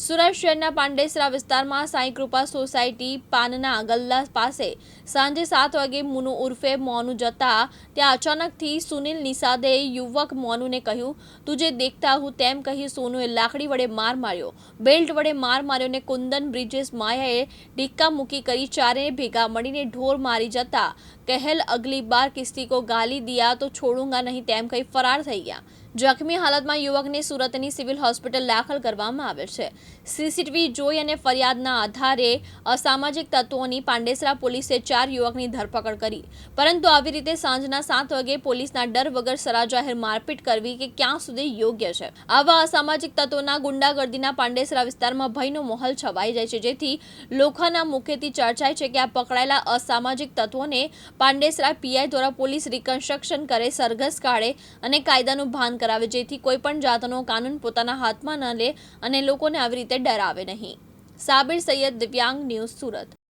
સુરત શહેરના પાંડેસરા વિસ્તારમાં સાંઈકૃપા સોસાયટી પાનના ગલ્લા પાસે સાંજે સાત વાગે મુનુ ઉર્ફે મોનુ જતા ત્યાં અચાનકથી સુનિલ નિષાદે યુવક મોનુને કહ્યું, તું જે દેખતા હું તેમ કહી સોનુએ લાકડી વડે માર માર્યો. બેલ્ટ વડે માર માર્યો ને કુંદન બ્રિજેશ માયાએ ડિક્કા મૂકી કરી ચારેય ભેગા મળીને ઢોર મારી જતા. કહેલ અગલી બાર કિસ્તી કો ગાલી દિયા તો છોડુંગા નહીં તેમ કહી ફરાર થઈ ગયા. જખમી હાલતમાં યુવકને સુરતની સિવિલ હોસ્પિટલ દાખલ કરવામાં આવે છે. સીસીટીવી જોઈ અને ફરિયાદના આધારે અસામાજિક તત્વોની પાંડેસરા પોલીસે ચાર યુવકની ધરપકડ કરી. પરંતુ આવી રીતે સાંજના સાત વાગે પોલીસના ડર વગર સરાજાહેર મારપીટ કરવી કે ક્યાં સુધી યોગ્ય છે. આવા અસામાજિક તત્વોના ગુંડાગર્દીના પાંડેસરા વિસ્તારમાં ભયનો માહોલ છવાઈ જાય છે. જેથી લોખાના મુખેથી ચર્ચાય છે કે આ પકડાયેલા અસામાજિક તત્વોને પાંડેસરા પીઆઈ દ્વારા પોલીસ રિકન્સ્ટ્રક્શન કરે, સરઘસ કાઢે અને કાયદાનું ભાન કરાવે જેથી કોઈ પણ જાતનો કાનૂન પોતાના હાથમાં ન લે અને લોકોને આવી રીતે ડરાવે નહીં. સાબિર સૈયદ દિવ્યાંગ ન્યૂઝ સુરત.